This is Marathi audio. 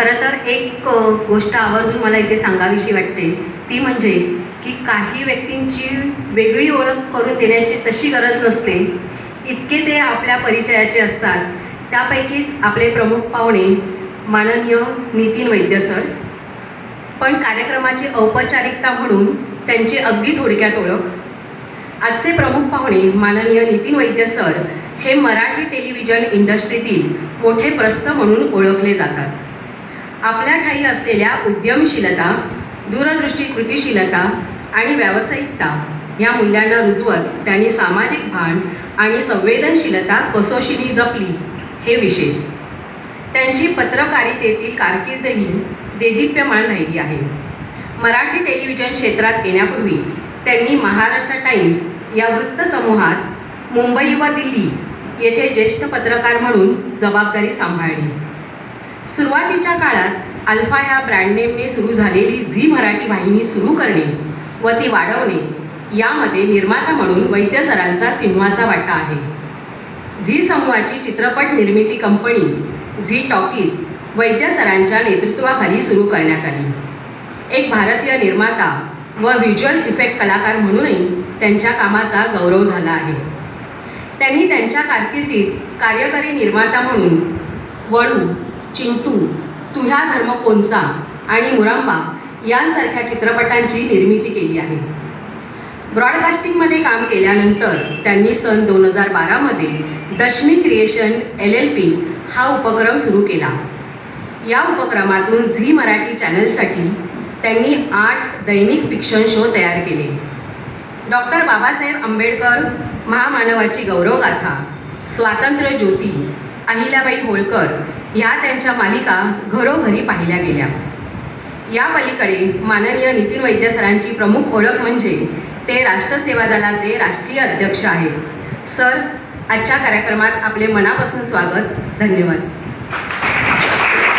खरं तर एक गोष्ट आवर्जून मला इथे सांगावीशी वाटते. ती म्हणजे की काही व्यक्तींची वेगळी ओळख करून देण्याची तशी गरज नसते. इतके ते आपल्या परिचयाचे असतात. त्यापैकीच आपले प्रमुख पाहुणे माननीय नितीन वैद्य सर. पण कार्यक्रमाची औपचारिकता म्हणून त्यांची अगदी थोडक्यात ओळख. आजचे प्रमुख पाहुणे माननीय नितीन वैद्य सर हे मराठी टेलिव्हिजन इंडस्ट्रीतील मोठे प्रस्थ म्हणून ओळखले जातात. आपल्या ठाई असलेल्या उद्यमशीलता दूरदृष्टी कृतिशीलता आणि व्यावसायिकता या मूल्यांना रुजवत त्यांनी सामाजिक भान आणि संवेदनशीलता कसोशीने जपली हे विशेष. त्यांची पत्रकारितेतील कारकीर्दही देदीप्यमान राहिली आहे. मराठी टेलिव्हिजन क्षेत्रात येण्यापूर्वी त्यांनी महाराष्ट्र टाइम्स या वृत्तसमूहात मुंबई व दिल्ली येथे ज्येष्ठ पत्रकार म्हणून जबाबदारी सांभाळली. सुरुवातीच्या काळात अल्फा या ब्रँड नेमने सुरू झालेली झी मराठी वाहिनी सुरू करणे व ती वाढवणे यामध्ये निर्माता म्हणून वैद्य सरांचा सिंहाचा वाटा आहे. झी समूहाची चित्रपट निर्मिती कंपनी झी टॉकीज वैद्य सरांच्या नेतृत्वाखाली सुरू करण्यात आली. एक भारतीय निर्माता व व्हिज्युअल इफेक्ट कलाकार म्हणूनही त्यांच्या कामाचा गौरव झाला आहे. त्यांनी त्यांच्या कारकिर्दीत कार्यकारी निर्माता म्हणून वळू चिंटू तुह्या धर्म कोणचा? आणि मुरांबा यांसारख्या चित्रपटांची निर्मिती केली आहे. ब्रॉडकास्टिंगमध्ये काम केल्यानंतर त्यांनी सन दोन हजार बारामध्ये Dashami creation L L P हा उपक्रम सुरू केला. या उपक्रमातून झी मराठी चॅनलसाठी त्यांनी आठ दैनिक फिक्शन शो तयार केले. डॉक्टर बाबासाहेब आंबेडकर महामानवाची गौरवगाथा स्वातंत्र्य ज्योती अहिल्याबाई होळकर ह्या त्यांच्या मालिका घरोघरी पाहिल्या गेल्या. या पलीकडे माननीय नितीन वैद्य सरांची प्रमुख ओळख म्हणजे ते राष्ट्रसेवा दलाचे राष्ट्रीय अध्यक्ष आहेत. सर आजच्या कार्यक्रमात आपले मनापासून स्वागत. धन्यवाद.